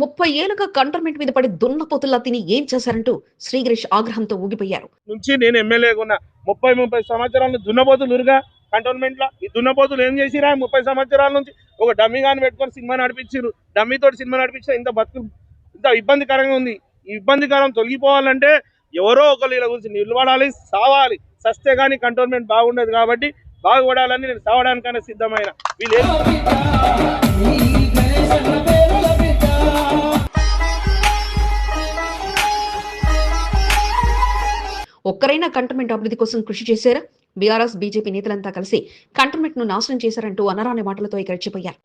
ముప్పై ఏళ్ళుగా కంటోన్మెంట్ మీద పడి దున్నపోతుల్లా తిని ఏం చేశారంటూ శ్రీగిరీష్ ఆగ్రహంతో ఊగిపోయారు. నుంచి నేను ఎమ్మెల్యేగా ఉన్నా. ముప్పై ముప్పై సంవత్సరాలు దున్నపోతులు ఉరుగా కంటోన్మెంట్లో. ఈ దున్నపోతులు ఏం చేసిరా? ముప్పై సంవత్సరాల నుంచి ఒక డమ్మీ గాని పెట్టుకొని సినిమా నడిపించారు డమ్మీ తోటి సినిమా నడిపించిన ఇంత బతుకు ఇంత ఇబ్బందికరంగా ఉంది. ఈ ఇబ్బందికరం తొలగిపోవాలంటే ఎవరో ఒకరు వీళ్ళ గురించి నిలబడాలి సావాలి. సస్తే కానీ కంటోన్మెంట్ బాగుండదు కాబట్టి బాగుపడాలని నేను సావడానికైనా సిద్ధమైన. వీళ్ళు ఒక్కరైనా కంటోన్మెంట్ అభివృద్ధి కోసం కృషి చేశారా? బీఆర్ఎస్ బీజేపీ నేతలంతా కలిసి కంటోన్మెంట్ను నాశనం చేశారంటూ అనరాని మాటలతో ఇక్కడ రెచ్చిపోయారు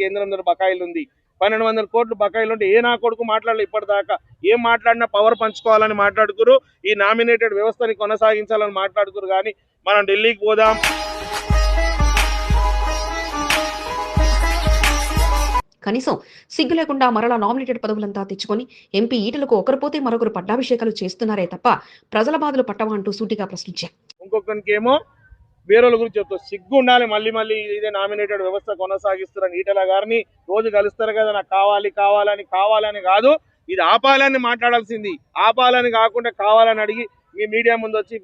కేంద్రం బకాయిలు ఉంది. పన్నెండు వందల కోట్లు బకాయిలు ఉంటే ఏ నా కొడుకు మాట్లాడలే ఇప్పటిదాకా? ఏం మాట్లాడినా పవర్ పంచుకోవాలని మాట్లాడుకురు ఈ నామినేటెడ్ వ్యవస్థని కొనసాగించాలని మాట్లాడుకురు కానీ మనం ఢిల్లీకి పోదాం. కనీసం సిగ్గు లేకుండా మరలా నామినేటెడ్ పదవులంతా తెచ్చుకొని ఎంపీ ఈటలకు ఒకరు పోతే మరొకరు పట్టాభిషేకాలు చేస్తున్నారే తప్ప ప్రజల బాధలు పట్టవా అంటూ సూటిగా ప్రశ్నించారు. ఇంకొకరికేమో వేరే గురించి చెప్తారు సిగ్గు ఉండాలి మళ్ళీ మళ్ళీ ఇదే నామినేటెడ్ వ్యవస్థ కొనసాగిస్తారని ఈటల గారిని రోజు కలుస్తారు కదా నాకు కావాలి కావాలని కావాలని కాదు ఇది ఆపాలని మాట్లాడాల్సింది. ఆపాలని కాకుండా కావాలని అడిగి మీ మీడియా ముందు వచ్చి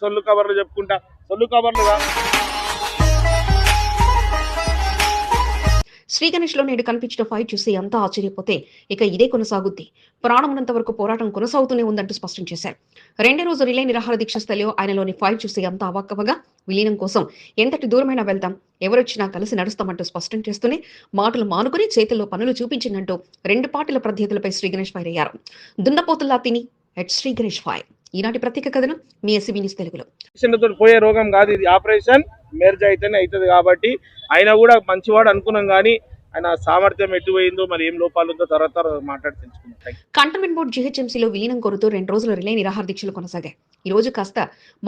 సొల్లు కవర్లు చెప్పుకుంటా. సొల్లు కబర్లు కాదు శ్రీ గణేష్లో నేడు కనిపించిన ఫైట్ చూసి అంతా ఆశ్చర్యపోతే ఇక ఇదే కొనసాగుద్ది. ప్రాణమునంత వరకు పోరాటం కొనసాగుతూనే ఉందంటూ స్పష్టం చేశారు. రెండో రోజు రిలే నిరాహార దీక్ష స్థలిలో ఆయనలోని ఫైట్ చూసి అంతా అవాక్కవగా విలీనం కోసం ఎంతటి దూరమైనా వెళ్తాం ఎవరొచ్చినా కలిసి నడుస్తామంటూ స్పష్టం చేస్తూనే మాటలు మానుకుని చేతుల్లో పనులు చూపించిందంటూ రెండు పార్టీల ప్రత్యర్థులపై శ్రీ గణేష్ ఫైర్ అయ్యారు. దున్నపోతుల్లా తిని ఎట్ శ్రీ గణేష్ ఫైర్. ఈనాటి ప్రత్యేక కథనం మీ ఎస్సీ న్యూస్ తెలుగులో. పోయే రోగం కాదు ఇది. ఆపరేషన్ మెర్జ్ అయితేనే అవుతుంది కాబట్టి ఆయన కూడా మంచివాడు అనుకున్నాం కానీ ఆయన సామర్థ్యం ఎటుపోయిందో మరి ఏం లోపాలు ఉందో తర్వాత తర్వాత మాట్లాడి తెలుసుకుందాం. కంటోన్మెంట్ బోర్డు జీహెచ్ఎంసీలో విలీనం కోరుతూ రెండు రోజుల రిలే నిరాహార దీక్షలు కొనసాగాయి. ఈ రోజు కాస్త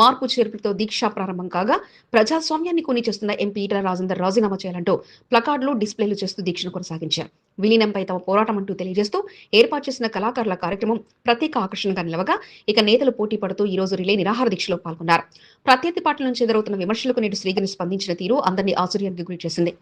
మార్పు చేర్పులతో దీక్ష ప్రారంభం కాగా ప్రజాస్వామ్యాన్ని కొని చేస్తున్న ఎంపీ ఈటల రాజేందర్ రాజీనామా చేయాలంటూ ప్లకార్డులు డిస్ప్లేలు చేస్తూ దీక్షను కొనసాగించారు. విలీనంపై తమ పోరాటం అంటూ తెలియజేస్తూ ఏర్పాటు చేసిన కళాకారుల కార్యక్రమం ప్రత్యేక ఆకర్షణగా నిలవగా ఇక నేతలు పోటీ పడుతూ ఈ రోజు రిలే నిరాహార దీక్షలో పాల్గొన్నారు. ప్రత్యర్థి పార్టీల నుంచి ఎదురవుతున్న విమర్శలకు నేడు శ్రీగిరి స్పందించిన తీరు అందరినీ ఆశ్చర్యానికి గురి చేసింది.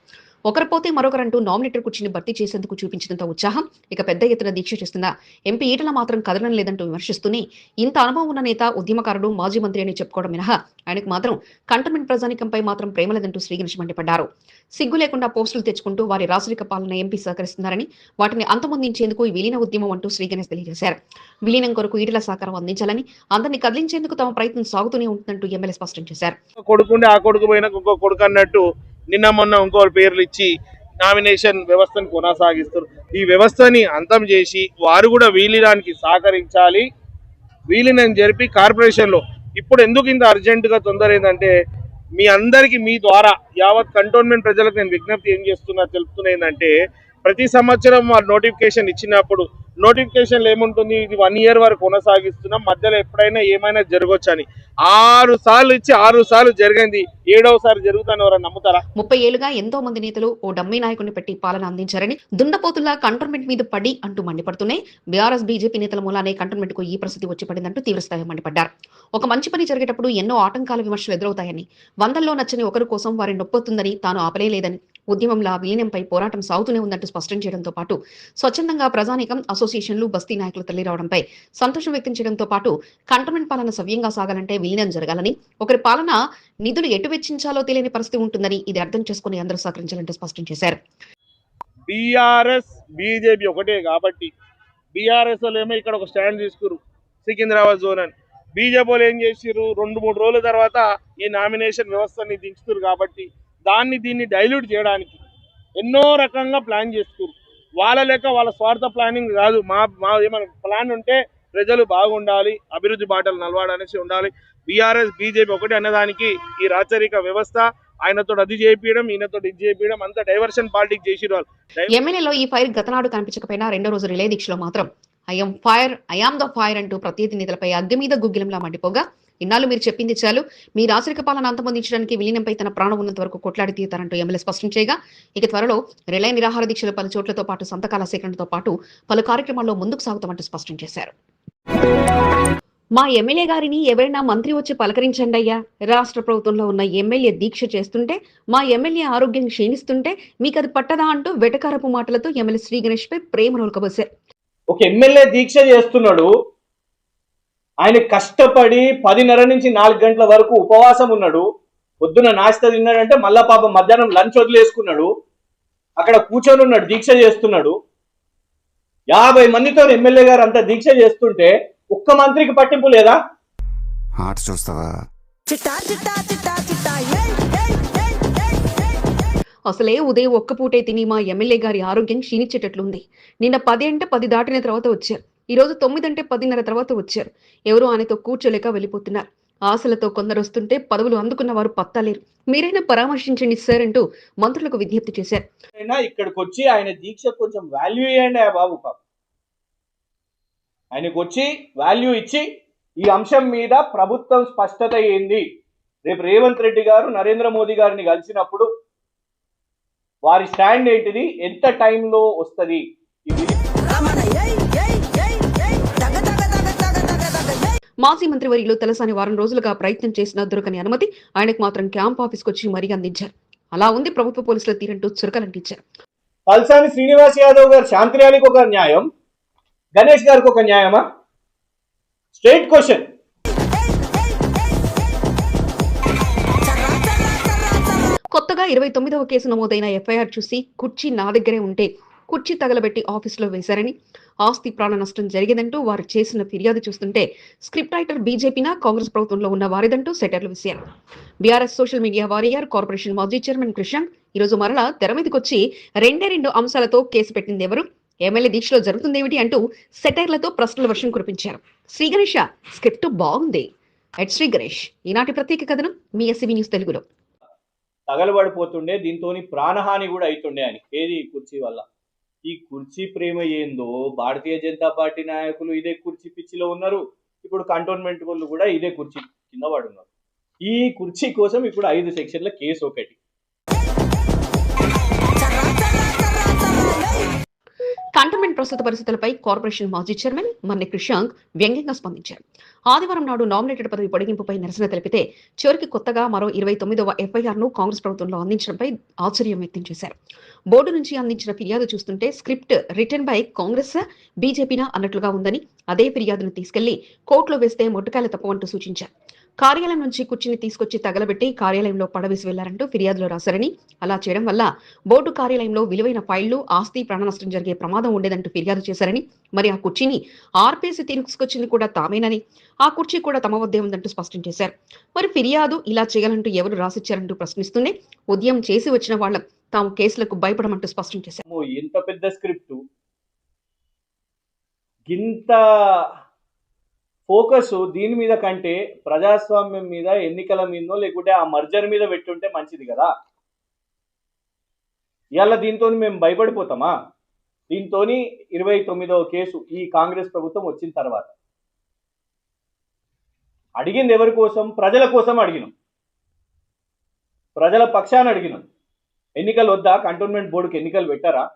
ఒకరు పోతే మరొకరంటూ నామినేటర్ కుర్చీని భర్తీ చేసేందుకు చూపించినంత ఉత్సాహం ఇక పెద్ద ఎత్తున దీక్ష చేస్తున్న ఎంపీ ఈటల మాత్రం కదలడం లేదంటూ విమర్శిస్తూనే ఇంత అనుభవం ఉన్న నేత ఉద్యమకారుడు మాజీ మంత్రి అని చెప్పుకోవడం మినహా. ఆయనకు మాత్రం కంటోన్మెంట్ ప్రజానికంపై మాత్రం ప్రేమ లేదంటూ శ్రీగణేష్ మండిపడ్డారు. సిగ్గు లేకుండా పోస్టులు తెచ్చుకుంటూ వారి రాజరిక పాలన ఎంపీ సహకరిస్తున్నారని వాటిని అంతమొందించేందుకు ఈ విలీన ఉద్యమం అంటూ శ్రీగణేష్ తెలియజేశారు. విలీనం కొరకు ఈటల సహకారం అందించాలని అందరినీ కదిలించేందుకు తమ ప్రయత్నం సాగుతూనే ఉంటుందంటూ ఎమ్మెల్యే స్పష్టం చేశారు. ఆ కొడుకు పోయినా ఇంకో కొడుకు అన్నట్టు నిన్న మొన్న ఇంకో పేర్లు ఇచ్చి నామినేషన్ వ్యవస్థను కొనసాగిస్తారు ఈ వ్యవస్థని అంతం చేసి వారు కూడా వీలినానికి సహకరించాలి. వీలినం జరిపి కార్పొరేషన్లో ఇప్పుడు ఎందుకు ఇంత అర్జెంటుగా తొందర ఏంటంటే మీ అందరికీ మీ ద్వారా యావత్ కంటోన్మెంట్ ప్రజలకు నేను విజ్ఞప్తి ఏం చేస్తున్నా తెలుపుతున్నా ఏంటంటే ప్రతి సంవత్సరం వారు నోటిఫికేషన్ ఇచ్చినప్పుడు నోటిఫికేషన్లు ఏముంటుంది? ఇది వన్ ఇయర్ వరకు కొనసాగిస్తున్నాం. మధ్యలో ఎప్పుడైనా ఏమైనా జరగవచ్చు అని. ఆరు సార్లు ఇచ్చి ఆరు సార్లు జరిగింది. ఏడవసారి జరుగుతాను ఎవరైనా నమ్ముతారా? ముప్పై ఏళ్ళుగా ఎంతో మంది నేతలు ఓ డమ్మీ నాయకుడిని పెట్టి పాలన అందించారని దుండపోతుల్లా కంటోన్మెంట్ మీద పడి అంటూ మండిపడుతూనే బీఆర్ఎస్ బీజేపీ నేతల మూలానే కంటోన్మెంట్కు ఈ ప్రసిద్ధి వచ్చి పడిందంటూ తీవ్రస్థాయి మండిపడ్డారు. ఒక మంచి పని జరిగేటప్పుడు ఎన్నో ఆటంకాల విమర్శలు ఎదురవుతాయని. వందల్లో నచ్చని ఒకరి కోసం వారి నొప్పొస్తుందని తాను ఆపలేదని ఉద్యమంలో ఆ విలీనంపై పోరాటం సాగుతూనే ఉందంటూ స్పష్టం చేయడంతో పాటు స్వచ్ఛందంగా ప్రజానీకం అసోసియేషన్లు బస్తీ నాయకులు తల్లి రావడంపై సంతోషం వ్యక్తం చేయడంతో పాటు కంటోన్మెంట్ పాలన సవ్యంగా సాగాలంటే విలీనం జరగాలని ఒకరి పాలన నిధులు ఎటు వెచ్చించాలో తెలియని పరిస్థితి ఉంటుందని ఇది అర్థం చేసుకుని అందరూ సహకరించాలంటూ స్పష్టం చేశారు. బీఆర్ఎస్ బీజేపీ ఒకటే కాబట్టి బీఆర్ఎస్ వాళ్ళు ఏమో ఇక్కడ ఒక స్టాండ్ తీసుకురు సికింద్రాబాద్ జోన్ అని. బీజేపీ వాళ్ళు ఏం చేసిర్రు? రెండు మూడు రోజుల తర్వాత ఈ నామినేషన్ వ్యవస్థని దించుతురు కాబట్టి దాన్ని దీన్ని డైల్యూట్ చేయడానికి ఎన్నో రకంగా ప్లాన్ చేస్తున్నారు. వాళ్ళ లెక్క వాళ్ళ స్వార్థ ప్లానింగ్ కాదు. మా మా ఏమైనా ప్లాన్ ఉంటే ప్రజలు బాగుండాలి అభివృద్ధి బాటలు నలవాడనేసి ఉండాలి. బీఆర్ఎస్ బీజేపీ ఒకటి అన్నదానికి ఈ రాచరిక వ్యవస్థ ఆయనతో అది చేయించడం ఈయనతో ఇది చేయించడం అంత డైవర్షన్ పాలిటిక్స్ చేసిరు వాళ్ళు. ఎమ్మెల్యేలో ఈ ఫైర్ గతనాడు కనిపించకపోయినా రెండో రోజు రిలే దీక్షలో మాత్రం. I'm fire I am the fire అంటూ ప్రతినిధులపై అగ్గి మీద గుగ్గిలంలా మండిపోగా ఇన్నాళ్ళు మీరు చెప్పింది చాలు. మీ రాచరిక పాలన అంతమొందించడానికి విలీనంపై తన ప్రాణం ఉన్నంత వరకు కొట్లాడి తీరుతారంటూ ఎమ్మెల్యే స్పష్టం చేయగా ఇక త్వరలో రిలయ నిరాహార దీక్షలు పలు చోట్లతో పాటు సంతకాల సేకరణతో పాటు పలు కార్యక్రమాల్లో ముందుకు సాగుతామంటూ స్పష్టం చేశారు. మా ఎమ్మెల్యే గారిని ఎవరైనా మంత్రి వచ్చి పలకరించండి అయ్యా. రాష్ట్ర ప్రభుత్వంలో ఉన్న ఎమ్మెల్యే దీక్ష చేస్తుంటే మా ఎమ్మెల్యే ఆరోగ్యం క్షీణిస్తుంటే మీకు అది పట్టదా అంటూ వెటకారపు మాటలతో ఎమ్మెల్యే శ్రీ గణేష్ పై ప్రేమ నొలకబోశారు. ఒక ఎమ్మెల్యే దీక్ష చేస్తున్నాడు ఆయన కష్టపడి పదిన్నర నుంచి నాలుగు గంటల వరకు ఉపవాసం ఉన్నాడు. పొద్దున నాస్తా తిన్నాడంటే మళ్ళా పాపం మధ్యాహ్నం లంచ్ వదిలేసుకున్నాడు. అక్కడ కూర్చొని ఉన్నాడు దీక్ష చేస్తున్నాడు. యాభై మందితో ఎమ్మెల్యే గారు అంత దీక్ష చేస్తుంటే ఒక్క మంత్రికి పట్టింపు లేదా? ఆట చూస్తావా? చిట్టా చిట్టా చిట్టా చిట్టా ఏయ్ ఏయ్ ఏయ్ ఏయ్ ఏయ్ అసలే ఉదయం ఒక్క పూటే తిని మా ఎమ్మెల్యే గారి ఆరోగ్యం క్షీణించేటట్లుంది. నిన్న పది అంటే పది దాటిన తర్వాత వచ్చారు ఈ రోజు తొమ్మిది అంటే పదిన్నర తర్వాత వచ్చారు. ఎవరూ ఆయనతో కూర్చోలేక వెళ్ళిపోతున్నారు. ఆశలతో కొందరు వస్తుంటే పదవులు అందుకున్న వారు పత్తాలేరు. మీరైనా పరామర్శించండి సార్ అంటూ మంత్రులకు విజ్ఞప్తి చేశారు. అయినా ఇక్కడికి వచ్చి ఆయన దీక్ష కొంచెం వాల్యూ ఇవ్వండి ఆ బాబు పాప. ఆయనకు వచ్చి వాల్యూ ఇచ్చి ఈ అంశం మీద ప్రభుత్వం స్పష్టత ఏంది? రేపు రేవంత్ రెడ్డి గారు నరేంద్ర మోదీ గారిని కలిసినప్పుడు వారి స్టాండ్ ఏంటిది? ఎంత టైంలో వస్తుంది? ఇది మాజీ మంత్రివర్యులు తలసాని వారం రోజులుగా ప్రయత్నం చేసిన దొరకని అనుమతి ఆయనకు మాత్రం క్యాంప్ ఆఫీస్కి వచ్చి మరీ అందించారు. అలా ఉంది ప్రభుత్వ పోలీసుల తీరంటూ చురకలంటించారు. తలసాని శ్రీనివాస్ యాదవ్ గారు శాంతి ర్యాలీకి ఒక న్యాయం? గణేష్ గారికి ఒక న్యాయమా? Straight question. కొత్తగా ఇరవై తొమ్మిదవ కేసు నమోదైన ఎఫ్ఐఆర్ చూసి కుర్చీ నా దగ్గరే ఉంటే కుర్చీ తగలబెట్టి ఆఫీసులో వేశారని ఆస్తి ప్రాణ నష్టం జరిగిందంటూ వారు చేసిన ఫిర్యాదు చూస్తుంటే స్క్రిప్ట్ రైటర్ బీజేపీనా కాంగ్రెస్ ప్రభుత్వంలో ఉన్న వారిదంటూ సెటర్లు విషయం BRS social media warrior corporation మాజీ చైర్మన్ కృష్ణ ఈరోజు మరలా తెర మీదకొచ్చి రెండే రెండు అంశాలతో కేసు పెట్టింది ఎవరు ఎమ్మెల్యే దీక్షలో జరుగుతుందేమిటి అంటూ సెటైర్లతో ప్రశ్నల వర్షం కురిపించారు. శ్రీ గణేష స్క్రిప్ట్ బాగుంది. ఎట్ శ్రీ గణేష్ ఈనాటి ప్రత్యేక కథనం మీ ఎస్సీబీ న్యూస్ తెలుగులో. తగలబడిపోతుండే దీంతో ప్రాణహాని కూడా అవుతుండే అని ఏది కుర్చీ వల్ల? ఈ కుర్చీ ప్రేమ ఏందో భారతీయ జనతా పార్టీ నాయకులు ఇదే కుర్చీ పిచ్చిలో ఉన్నారు. ఇప్పుడు కంటోన్మెంట్ వాళ్ళు కూడా ఇదే కుర్చీ కింద పడున్నారు. ఈ కుర్చీ కోసం ఇప్పుడు ఐదు సెక్షన్ల కేసు ఒకటి. కంటోన్మెంట్ ప్రస్తుత పరిస్థితులపై కార్పొరేషన్ మాజీ చైర్మన్ మన్నె కృషాంక్ వ్యంగ్యంగా స్పందించారు. ఆదివారం నాడు నామినేటెడ్ పదవి పొడిగింపుపై నిరసన తెలిపితే చివరికి కొత్తగా మరో ఇరవై తొమ్మిదవ ఎఫ్ఐఆర్ను కాంగ్రెస్ ప్రభుత్వంలో అందించడంపై ఆశ్చర్యం వ్యక్తం చేశారు. బోర్డు నుంచి అందించిన ఫిర్యాదు చూస్తుంటే స్క్రిప్ట్ రిటర్న్ బై కాంగ్రెస్ బీజేపీనా అన్నట్లుగా ఉందని అదే ఫిర్యాదును తీసుకెళ్ళి కోర్టులో వేస్తే మొట్టకాయలు తప్పవంటూ సూచించారు. కార్యాలయం నుంచి కుర్చీని తీసుకొచ్చి తగలబెట్టి కార్యాలయంలో పడవేసి వెళ్ళారంటూ ఫిర్యాదులో రాశారని. అలా చేయడం వల్ల బోర్డు కార్యాలయంలో విలువైన ఫైళ్ళు ఆస్తి ప్రాణ నష్టం జరిగే ప్రమాదం ఉండేదంటూ ఫిర్యాదు చేశారని. మరి ఆ కుర్చీని ఆర్పేసి తీసుకొచ్చింది కూడా తామేనని. ఆ కుర్చీ కూడా తమ వద్దే ఉందంటూ స్పష్టం చేశారు. మరి ఫిర్యాదు ఇలా చేయాలంటూ ఎవరు రాసిచ్చారంటూ ప్రశ్నిస్తూనే ఉదయం చేసి వచ్చిన వాళ్ళం తాము కేసులకు భయపడమంటూ స్పష్టం చేశారు. ఇంత ఎంత పెద్ద స్క్రిప్ట్. గింత ఫోకస్ దీని మీద కంటే ప్రజాస్వామ్యం మీద ఎన్నికల మీదో లేకుంటే ఆ మర్జర్ మీద పెట్టుంటే మంచిది కదా. ఇవాళ దీంతో మేము భయపడిపోతామా? దీంతో ఇరవై తొమ్మిదవ కేసు ఈ కాంగ్రెస్ ప్రభుత్వం వచ్చిన తర్వాత. అడిగింది ఎవరి కోసం? ప్రజల కోసం అడిగినాం. ప్రజల పక్షాన్ని అడిగినాం. ఎన్నికలు వద్దా? కంటోన్మెంట్ బోర్డుకి ఎన్నికలు పెట్టారా?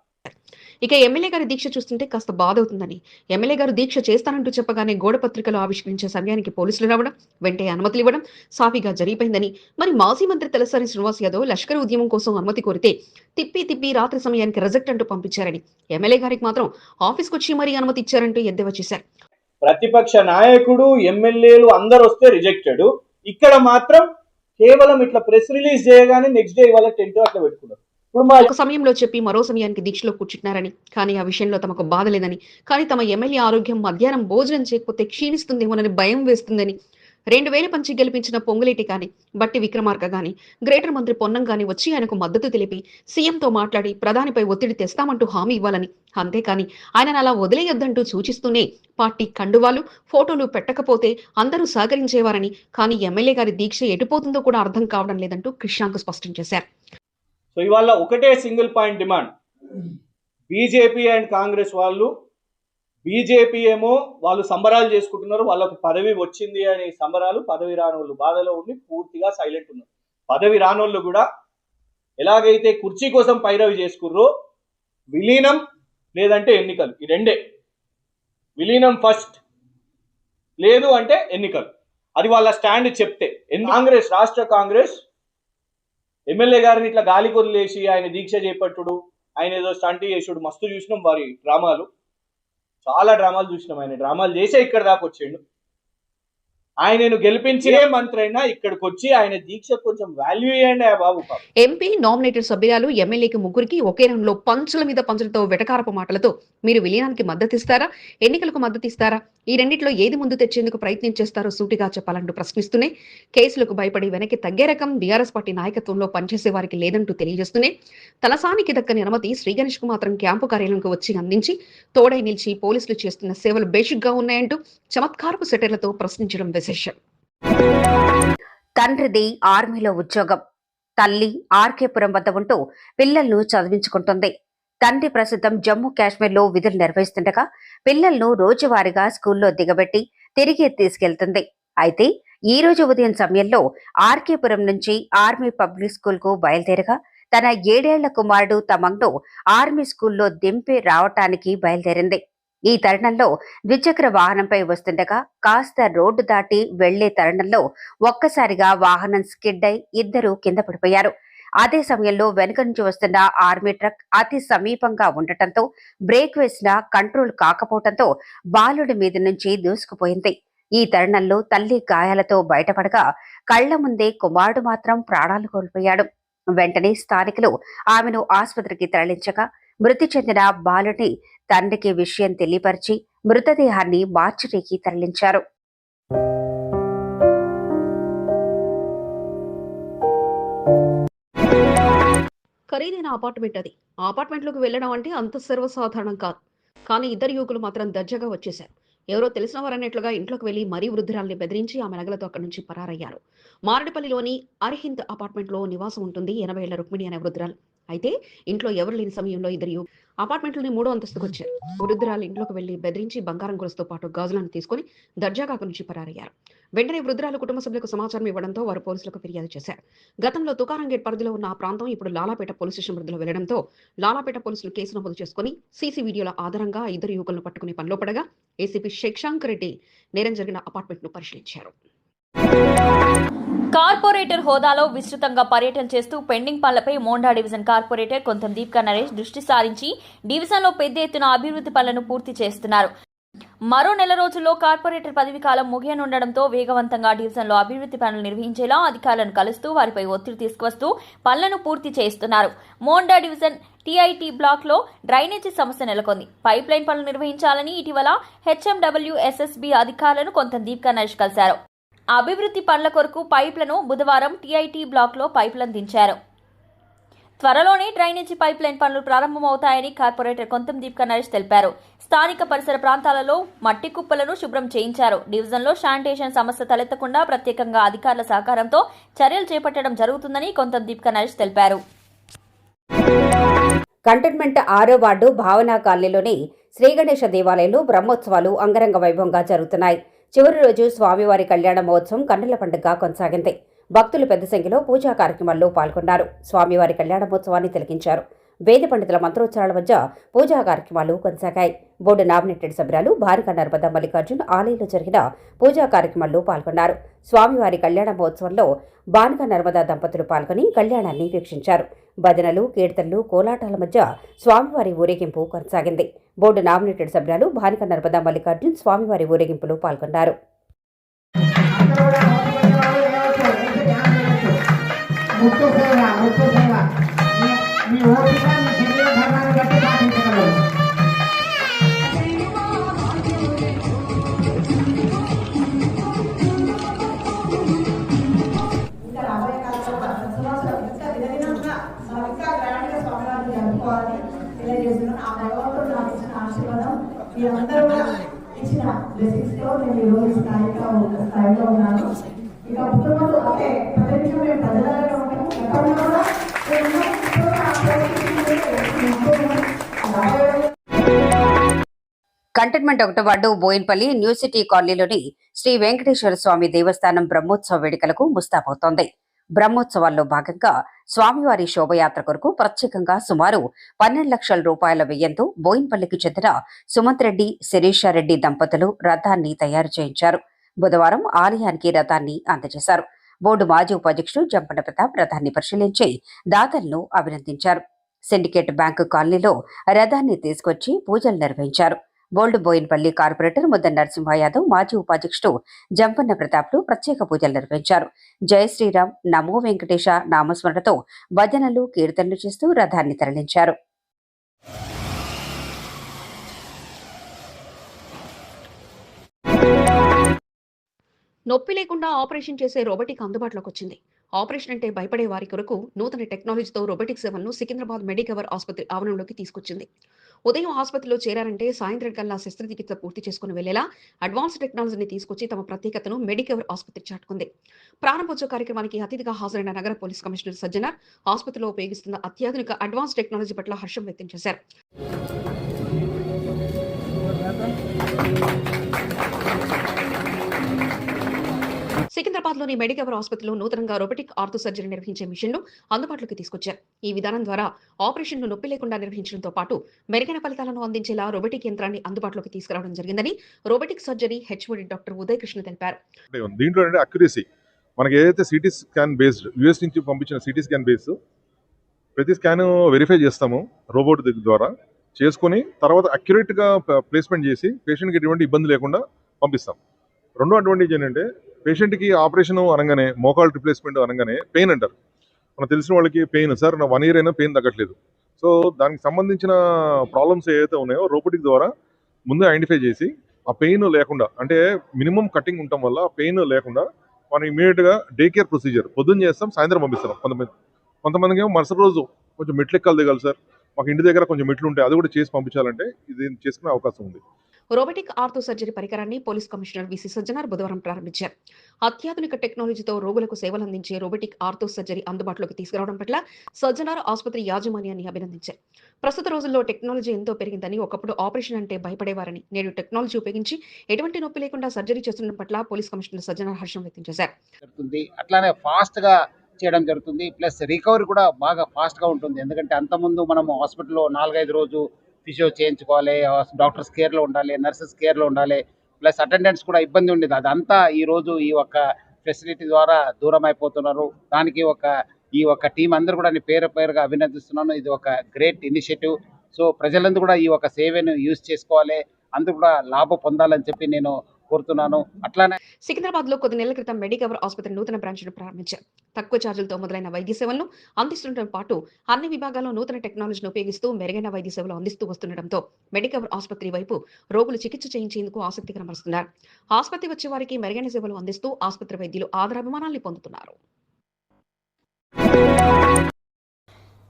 ఇక ఎమ్మెల్యే గారి దీక్ష చూస్తుంటే కాస్త బాధ అవుతుందని ఎమ్మెల్యే గారు దీక్ష చేస్తానంటూ చెప్పగానే గోడ పత్రికలు ఆవిష్కరించే సమయానికి పోలీసులు రావడం వెంటనే అనుమతులు ఇవ్వడం సాఫీగా జరిగిపోయిందని. మరి మాజీ మంత్రి తలసాని శ్రీనివాస్ యాదవ్ లష్కర్ ఉద్యమం కోసం అనుమతి కోరితే తిప్పి తిప్పి రాత్రి సమయానికి రిజెక్ట్ అంటూ పంపించారని. ఎమ్మెల్యే గారికి మాత్రం ఆఫీస్కి వచ్చి మరీ అనుమతి ఇచ్చారంటూ ఎద్దేవా చేశారు. ప్రతిపక్ష నాయకుడు ఎమ్మెల్యేలు అందరు వస్తే రిజెక్టెడ్. ఇక్కడ మాత్రం కేవలం ఇట్లా ప్రెస్ రిలీజ్ చేయగానే నెక్స్ట్ డే వాళ్ళ టెంట్ అట్లా పెట్టుకున్నారు. ఒక సమయంలో చెప్పి మరో సమయానికి దీక్షలో కూర్చుంటున్నారని కానీ ఆ విషయంలో తమకు బాధ లేదని కానీ తమ ఎమ్మెల్యే ఆరోగ్యం మధ్యాహ్నం భోజనం చేయకపోతే క్షీణిస్తుందేమోనని భయం వేస్తుందని రెండు వేల పంచి గెలిపించిన పొంగులేటి కానీ బట్టి విక్రమార్క గాని గ్రేటర్ మంత్రి పొన్నం గాని వచ్చి ఆయనకు మద్దతు తెలిపి సీఎంతో మాట్లాడి ప్రధానిపై ఒత్తిడి తెస్తామంటూ హామీ ఇవ్వాలని అంతేకాని ఆయనను అలా వదిలేయొద్దంటూ సూచిస్తూనే పార్టీ కండువాలు ఫోటోలు పెట్టకపోతే అందరూ సహకరించేవారని కానీ ఎమ్మెల్యే గారి దీక్ష ఎటుపోతుందో కూడా అర్థం కావడం లేదంటూ కృష్ణాంకు స్పష్టం చేశారు. సో ఇవాళ ఒకటే single point demand. BJP and Congress వాళ్ళు బీజేపీ ఏమో వాళ్ళు సంబరాలు చేసుకుంటున్నారు వాళ్ళకు పదవి వచ్చింది అనే సంబరాలు పదవి రానోళ్ళు బాధలో ఉండి పూర్తిగా సైలెంట్ ఉన్నారు. పదవి రానోళ్ళు కూడా ఎలాగైతే కుర్చీ కోసం పైరవి చేసుకుర్రో విలీనం లేదంటే ఎన్నికలు. ఈ రెండే. విలీనం ఫస్ట్ లేదు అంటే ఎన్నికలు. అది వాళ్ళ స్టాండ్ చెప్తే. కాంగ్రెస్ రాష్ట్ర కాంగ్రెస్ ఎమ్మెల్యే గారిని ఇట్లా గాలి కొదిలేసి ఆయన దీక్ష చేపట్టుడు ఆయన ఏదో స్టంట్ చేసుడు మస్తు చూసినాం వారి డ్రామాలు. చాలా డ్రామాలు చూసినాం ఆయన. డ్రామాలు చేసే ఇక్కడ దాకా వచ్చిండు ఆయనను గెలిపించే మంత్రి అయినా ఇక్కడికి వచ్చి ఆయన దీక్ష కొంచెం వాల్యూ ఇవ్వండి బాబు ఎంపీ నామినేటెడ్ సభ్యురాలు ఎమ్మెల్యేకి ముగ్గురికి ఒకే రంగంలో పంచుల మీద పంచులతో వెటకారపు మాటలతో మీరు విలీనానికి మద్దతు ఇస్తారా? ఎన్నికలకు మద్దతు ఇస్తారా? ఈ రెండిట్లో ఏది ముందు తెచ్చేందుకు ప్రయత్నం చేస్తారో సూటిగా చెప్పాలంటూ ప్రశ్నిస్తూనే కేసులకు భయపడి వెనక్కి తగ్గే రకం బీఆర్ఎస్ పార్టీ నాయకత్వంలో పనిచేసే వారికి లేదంటూ తెలియజేస్తూనే తలసానికి దక్కని అనుమతి శ్రీ గణేష్కు మాత్రం క్యాంపు కార్యాలయంకు వచ్చి అందించి తోడై నిలిచి పోలీసులు చేస్తున్న సేవలు బేసిక్గా ఉన్నాయంటూ చమత్కారపు సెటర్లతో ప్రశ్నించడం విశేషం. తండ్రిది ఆర్మీలో ఉద్యోగం. తల్లి ఆర్కేపురం వద్ద ఉంటూ పిల్లలను చదివించుకుంటుంది. తండ్రి ప్రస్తుతం జమ్మూ కాశ్మీర్లో విధులు నిర్వహిస్తుండగా పిల్లలను రోజువారీగా స్కూల్లో దిగబెట్టి తిరిగి తీసుకెళ్తుంది. అయితే ఈ రోజు ఉదయం సమయంలో ఆర్కేపురం నుంచి ఆర్మీ పబ్లిక్ స్కూల్కు బయలుదేరగా తన ఏడేళ్ళ కుమారుడు తమంగ్ను ఆర్మీ స్కూల్లో దింపి రావటానికి బయలుదేరింది. ఈ తరుణంలో ద్విచక్ర వాహనంపై వస్తుండగా కాస్త రోడ్డు దాటి వెళ్ళే తరుణంలో ఒక్కసారిగా వాహనం స్కిడ్ అయి ఇద్దరు కింద పడిపోయారు. అదే సమయంలో వెనుక నుంచి వస్తున్న ఆర్మీ ట్రక్ అతి సమీపంగా ఉండటంతో బ్రేక్ వేసినా కంట్రోల్ కాకపోవడంతో బాలుడి మీద నుంచి దూసుకుపోయింది. ఈ తరుణంలో తల్లి గాయాలతో బయటపడగా కళ్ళ ముందే కుమారుడు మాత్రం ప్రాణాలు కోల్పోయాడు. వెంటనే స్థానికులు ఆమెను ఆసుపత్రికి తరలించగా మృతి చెందిన బాలుని తండ్రికి విషయం తెలియపరిచి మృతదేహాన్ని మార్చిరికి తరలించారు. ఖరీదైన అపార్ట్మెంట్ అది. ఆ అపార్ట్మెంట్లోకి వెళ్ళడం అంటే అంత సర్వసాధారణం కాదు. కానీ ఇద్దరు యువకులు మాత్రం దర్జాగా వచ్చేశారు. ఎవరో తెలిసిన వారన్నట్లుగా ఇంట్లోకి వెళ్ళి మరీ వృద్ధురాల్ని బెదిరించి ఆమె నగలతో అక్కడి నుంచి పరారయ్యారు. మారడిపల్లిలోని అర్హింత్ అపార్ట్మెంట్లో నివాసం ఉంటుంది ఎనభై ఏళ్ళ రుక్మిణి అనే వృద్ధురాలు. అయితే ఇంట్లో ఎవరు లేని సమయంలో ఇద్దరు యువ అపార్ట్మెంట్లోని మూడో అంతస్తుకు వచ్చారు. వృద్ధురాలు ఇంట్లోకి వెళ్ళి బెదిరించి బంగారం గొలుసుతో పాటు గాజులను తీసుకొని దర్జాగా నుంచి పరారయ్యారు. వెంటనే వృద్ధురాలు కుటుంబ సభ్యులకు సమాచారం ఇవ్వడంతో వారు పోలీసులకు ఫిర్యాదు చేశారు. గతంలో తుకారం గేట్ పరిధిలో ఉన్న ఆ ప్రాంతం ఇప్పుడు లాలాపేట పోలీస్ స్టేషన్ పరిధిలో వెళ్ళడంతో లాలాపేట పోలీసులు కేసు నమోదు చేసుకుని సీసీ వీడియోల ఆధారంగా ఇద్దరు యువకులను పట్టుకుని పనిలో పడగా ఏసీపీ శేక్షాంక్ రెడ్డి నేరం జరిగిన అపార్ట్మెంట్ను పరిశీలించారు. కార్పొరేటర్ హోదాలో విస్తృతంగా పర్యటన చేస్తూ పెండింగ్ పనులపై మోండా డివిజన్ కార్పొరేటర్ కొంతం దీప్కా నరేష్ దృష్టి సారించి డివిజన్లో పెద్ద ఎత్తున అభివృద్ధి పనులను పూర్తి చేస్తున్నారు. మరో నెల రోజుల్లో కార్పొరేటర్ పదవి కాలం ముగియనుండడంతో వేగవంతంగా డివిజన్లో అభివృద్ధి పనులు నిర్వహించేలా అధికారులను కలుస్తూ వారిపై ఒత్తిడి తీసుకువస్తూ పనులను పూర్తి చేస్తున్నారు. మోండా డివిజన్ టీఐటీ బ్లాక్లో డ్రైనేజీ సమస్య నెలకొంది. పైప్ లైన్ పనులు నిర్వహించాలని ఇటీవల హెచ్ఎండబ్ల్యూఎస్ఎస్బీ అధికారులను కొంత దీప్కా నరేష్ కలిశారు. అభివృద్ధి పనుల కొరకు పైప్లను బుధవారం టీఐటీ బ్లాక్లో పైప్లను దించారు. త్వరలోనే డ్రైనేజీ పైప్ లైన్ పనులు ప్రారంభమవుతాయని కార్పొరేటర్ కొంతం దీప్కా నరేష్ తెలిపారు. స్థానిక పరిసర ప్రాంతాలలో మట్టి కుప్పలను శుభ్రం చేయించారు. డివిజన్లో శానిటేషన్ సమస్య తలెత్తకుండా ప్రత్యేకంగా అధికారుల సహకారంతో చర్యలు చేపట్టడం జరుగుతుందని కొంతం దీప్కా నరేష్ తెలిపారు. కంటైన్మెంట్ ఆరో వార్డు భావనా కాలనీలోని శ్రీగణేశ దేవాలయంలో బ్రహ్మోత్సవాలు అంగరంగ వైభవంగా జరుగుతున్నాయి. చివరి రోజు స్వామివారి కళ్యాణ మహోత్సవం కన్నుల పండుగ కొనసాగింది. భక్తులు పెద్ద సంఖ్యలో పూజా కార్యక్రమాల్లో పాల్గొన్నారు. స్వామివారి కళ్యాణ మహోత్సవాన్ని తిలకించారు. వేద పండితుల మంత్రోచ్చారాల మధ్య పూజా కార్యక్రమాలు కొనసాగాయి. బోర్డు నామినేటెడ్ సభ్యురాలు భారిక నర్మద మల్లికార్జున్ ఆలయంలో జరిగిన పూజా కార్యక్రమాల్లో పాల్గొన్నారు. స్వామివారి కళ్యాణ మహోత్సవంలో బానిక నర్మదా దంపతులు పాల్గొని కళ్యాణాన్ని వీక్షించారు. భజనలు కీర్తనలు కోలాటాల మధ్య స్వామివారి ఊరేగింపు కొనసాగింది. బోర్డు నామినేటెడ్ సభ్యురాలు భానిక నర్మదా మల్లికార్జున్ స్వామివారి ఊరేగింపులో పాల్గొన్నారు. సేవ సేవ. మీ- మీ ఓపిక నేను ఈరోజు స్థాయిగా ఒక స్థాయిలో ఉన్నాను ఇక కుటుంబంలో అంటే ప్రతి నిమిషం మేము ప్రజలలో ఉంటాము గతంలో కూడా మేము ఒకటో వార్డు బోయిన్పల్లి న్యూ సిటీ కాలనీలోని శ్రీ వెంకటేశ్వర స్వామి దేవస్థానం బ్రహ్మోత్సవ వేడుకలకు ముస్తాబవుతోంది. బ్రహ్మోత్సవాల్లో భాగంగా స్వామివారి శోభయాత్ర కొరకు ప్రత్యేకంగా సుమారు పన్నెండు లక్షల రూపాయల వ్యయంతో బోయిన్పల్లికి చెందిన సుమంత్ రెడ్డి శిరీషారెడ్డి దంపతులు రథాన్ని తయారు చేయించారు. బుధవారం ఆలయానికి రథాన్ని అందజేశారు. బోర్డు మాజీ ఉపాధ్యక్షుడు జంపన ప్రతాప్ రథాన్ని పరిశీలించి దాతలను అభినందించారు. సిండికేట్ బ్యాంకు కాలనీలో రథాన్ని తీసుకొచ్చి పూజలు నిర్వహించారు. బోల్డ్ బోయిన్పల్లి కార్పొరేటర్ ముద్ద నరసింహ యాదవ్ మాజీ ఉపాధ్యక్షుడు జంపన్న ప్రతాప్లు ప్రత్యేక పూజలు నిర్వహించారు. జయ శ్రీరామ్ నమో వెంకటేశ నామస్మరణతో భజనలు కీర్తనలు చేస్తూ రథాన్ని తరలించారు. నొప్పి లేకుండా ఆపరేషన్ చేసే రోబోటిక్ అందుబాటులోకి వచ్చింది. ఆపరేషన్ అంటే భయపడే వారి కొరకు నూతన టెక్నాలజీతో రోబోటిక్ సేవలను సికింద్రాబాద్ మెడికవర్ ఆసుపత్రి ఆవరణలోకి తీసుకొచ్చింది. ఉదయం ఆసుపత్రిలో చేరారంటే సాయంత్రం కల్లా శస్త్రచికిత్స పూర్తి చేసుకుని వెళ్ళేలా అడ్వాన్స్ టెక్నాలజీని తీసుకొచ్చి తమ ప్రత్యేకతను మెడికవర్ ఆసుపత్రి చాటుకుంది. ప్రారంభోత్సవ కార్యక్రమానికి అతిథిగా హాజరైన నగర పోలీస్ కమిషనర్ సజ్జనార్ ఆసుపత్రిలో ఉపయోగిస్తున్న అత్యాధునిక అడ్వాన్స్ టెక్నాలజీ పట్ల హర్షం వ్యక్తం చేశారు. సికింద్రాబాద్లోని మెడికవర్ ఆసుపత్రిలో నూతనంగా రోబోటిక్ ఆర్థో సర్జరీ నిర్వహించే మిషన్లు అందుబాటులోకి తీసుకొచ్చారు. ఈ విధానం ద్వారా ఆపరేషన్ను నొప్పి లేకుండా నిర్వహించడంతో పాటు మెరుగైన ఫలితాలను అందించేలా రోబోటిక్ యంత్రాన్ని అందుబాటులోకి తీసుకురావడం జరిగిందని robotic surgery HOD doctor Uday Krishna తెలిపారు దీంట్లో అక్యురసీ మనకి ఏదైతే సిటీ స్కాన్ బేస్డ్ యూఎస్ నుంచి పంపించిన సిటీ స్కాన్ బేస్ ప్రతి స్కాన్ వెరిఫై చేస్తాము రోబోట్ ద్వారా. చేసుకొని తర్వాత అక్యురేట్గా ప్లేస్మెంట్ చేసి పేషెంట్కి ఎటువంటి ఇబ్బంది లేకుండా పంపిస్తాం. రెండో అడ్వాంటేజ్ ఏంటంటే పేషెంట్కి ఆపరేషన్ అనగానే మోకాల్ రిప్లేస్మెంట్ అనగానే పెయిన్ అంటారు. మనకు తెలిసిన వాళ్ళకి పెయిన్ సార్ నా వన్ ఇయర్ అయినా పెయిన్ తగ్గట్లేదు. సో దానికి సంబంధించిన ప్రాబ్లమ్స్ ఏవైతే ఉన్నాయో రోబోటిక్ ద్వారా ముందు ఐడెంటిఫై చేసి ఆ పెయిన్ లేకుండా అంటే మినిమం కటింగ్ ఉండటం వల్ల ఆ పెయిన్ లేకుండా మనం ఇమీడియట్గా డే కేర్ ప్రొసీజర్ పొద్దున్న చేస్తాం సాయంత్రం పంపిస్తాం. కొంతమంది కొంతమందికి ఏమో మరుసటి రోజు కొంచెం మెట్లు ఎక్కాలి దిగాలి సార్. మాకు ఇంటి దగ్గర కొంచెం మెట్లు ఉంటాయి అది కూడా చేసి పంపించాలంటే ఇది చేసుకునే అవకాశం ఉంది. రోబోటిక్ ఆర్థో సర్జరీ పరికరాన్ని police commissioner V C Sajjanar బుధవారం ప్రారంభించారు. అత్యాధునిక టెక్నాలజీతో రోగులకు సేవలు అందించే రోబోటిక్ ఆర్థో సర్జరీ అందుబాటులోకి తీసుకురావడం పట్ల సజ్జనార్ ఆసుపత్రి యాజమాన్యాన్ని అభినందించారు. ప్రస్తుత రోజుల్లో టెక్నాలజీ ఎంతో పెరిగిందని ఒకప్పుడు ఆపరేషన్ అంటే భయపడేవారని నేడు టెక్నాలజీ ఉపయోగించి ఎటువంటి నొప్పి లేకుండా సర్జరీ చేస్తుండడం పట్ల పోలీస్ కమిషనర్ సజ్జనార్ హర్షం వ్యక్తం చేశారు. జరుగుతుంది. అట్లానే ఫాస్ట్గా చేయడం జరుగుతుంది. ప్లస్ రికవరీ కూడా బాగా ఫాస్ట్గా ఉంటుంది. ఎందుకంటే అంతకుముందు మనము హాస్పిటల్లో నాలుగైదు రోజు ఫిజియో చేయించుకోవాలి డాక్టర్స్ కేర్లో ఉండాలి నర్సెస్ కేర్లో ఉండాలి ప్లస్ అటెండెన్స్ కూడా ఇబ్బంది ఉండేది. అదంతా ఈ రోజు ఈ ఒక్క ఫెసిలిటీ ద్వారా దూరం అయిపోతున్నారు. దానికి ఒక ఈ ఒక్క టీం అందరూ కూడా నేను పేరు పేరుగా అభినందిస్తున్నాను. ఇది ఒక గ్రేట్ ఇనిషియేటివ్ సో ప్రజలందరూ కూడా ఈ ఒక సేవను యూజ్ చేసుకోవాలి. అందరూ కూడా లాభం పొందాలని చెప్పి నేను కోరుతున్నాను. అట్లానే సికింద్రాబాద్లో కొద్ది నెలల క్రితం మెడికవర్ ఆసుపత్రి నూతన బ్రాంచ్ను ప్రారంభించారు. తక్కువ ఛార్జీలతో మొదలైన వైద్య సేవలను అందిస్తుండటం పాటు అన్ని విభాగాల్లో నూతన టెక్నాలజీని ఉపయోగిస్తూ మెరుగైన వైద్య సేవలు అందిస్తూ వస్తుండటంతో మెడికవర్ ఆసుపత్రి వైపు రోగులు చికిత్స చేయించేందుకు ఆసక్తి కనబరుస్తున్నారు ఆసుపత్రి వచ్చే వారికి మెరుగైన సేవలు అందిస్తూ ఆసుపత్రి వైద్యులు ఆదరాభిమానాల్ని పొందుతున్నారు.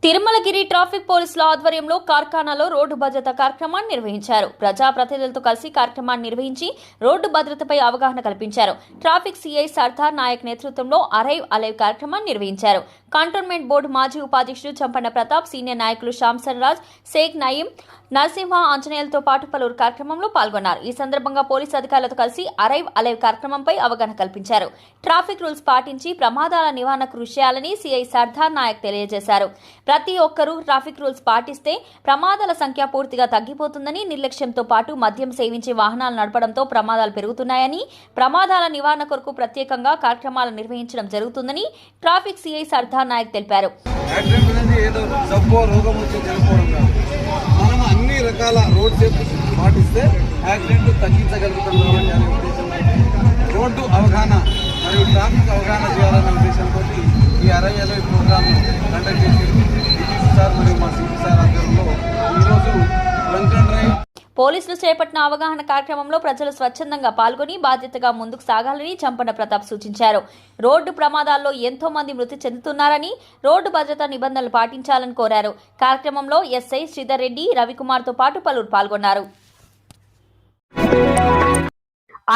తిరుమలగిరి ట్రాఫిక్ పోలీసుల ఆధ్వర్యంలో కార్ఖానాలో రోడ్డు భద్రత కార్యక్రమాన్ని నిర్వహించారు. ప్రజాప్రతినిధులతో కలిసి కార్యక్రమాన్ని నిర్వహించి రోడ్డు భద్రతపై అవగాహన కల్పించారు. ట్రాఫిక్ సీఐ సర్దార్ నాయక్ నేతృత్వంలో అరైవ్ అలైవ్ కార్యక్రమాన్ని నిర్వహించారు. కంటోన్మెంట్ బోర్డు మాజీ ఉపాధ్యక్షుడు చంపన్న ప్రతాప్ సీనియర్ నాయకులు శాంసన్ రాజ్ షేక్ నయీం నరసింహ ఆంజనేయులతో పాటు పలువురు కార్యక్రమంలో పాల్గొన్నారు. ఈ సందర్భంగా పోలీసు అధికారులతో కలిసి అరైవ్ అలైవ్ కార్యక్రమంపై అవగాహన కల్పించారు. ట్రాఫిక్ రూల్స్ పాటించి ప్రమాదాల నివారణ కృషి చేయాలని సీఐ సర్దార్ నాయక్ తెలియజేశారు. ప్రతి ఒక్కరూ ట్రాఫిక్ రూల్స్ పాటిస్తే ప్రమాదాల సంఖ్య పూర్తిగా తగ్గిపోతుందని నిర్లక్ష్యంతో పాటు మద్యం సేవించే వాహనాలు నడపడంతో ప్రమాదాలు పెరుగుతున్నాయని ప్రమాదాల నివారణ కొరకు ప్రత్యేకంగా కార్యక్రమాలు నిర్వహించడం జరుగుతుందని ట్రాఫిక్ సీఐ సర్దార్ నాయక్ తెలిపారు. యాక్సిడెంట్ అనేది ఏదో కాదు. మనం అన్ని రకాల రోడ్ సేఫ్టీ పాటిస్తే యాక్సిడెంట్ తగ్గించగలుగుతాం రోడ్డు అవగాహన మరియు ట్రాఫిక్ అవగాహన చేయాలనే ఉద్దేశంతో ఈ అరవై అరవై ప్రోగ్రామ్ కండక్ట్ చేసి సార్ మరియు మా సిపి సార్ ఆధ్వర్యంలో ఈరోజు డ్రైవ్ పోలీసులు చేపట్టిన అవగాహన కార్యక్రమంలో ప్రజలు స్వచ్ఛందంగా పాల్గొని బాధ్యతగా ముందుకు సాగాలని చంపన ప్రతాప్ సూచించారు. రోడ్డు ప్రమాదాల్లో ఎంతో మంది మృతి చెందుతున్నారని రోడ్డు భద్రతా నిబంధనలు పాటించాలని కోరారు. కార్యక్రమంలో ఎస్ఐ శ్రీధర్ రెడ్డి రవికుమార్తో పాటు పలువురు పాల్గొన్నారు.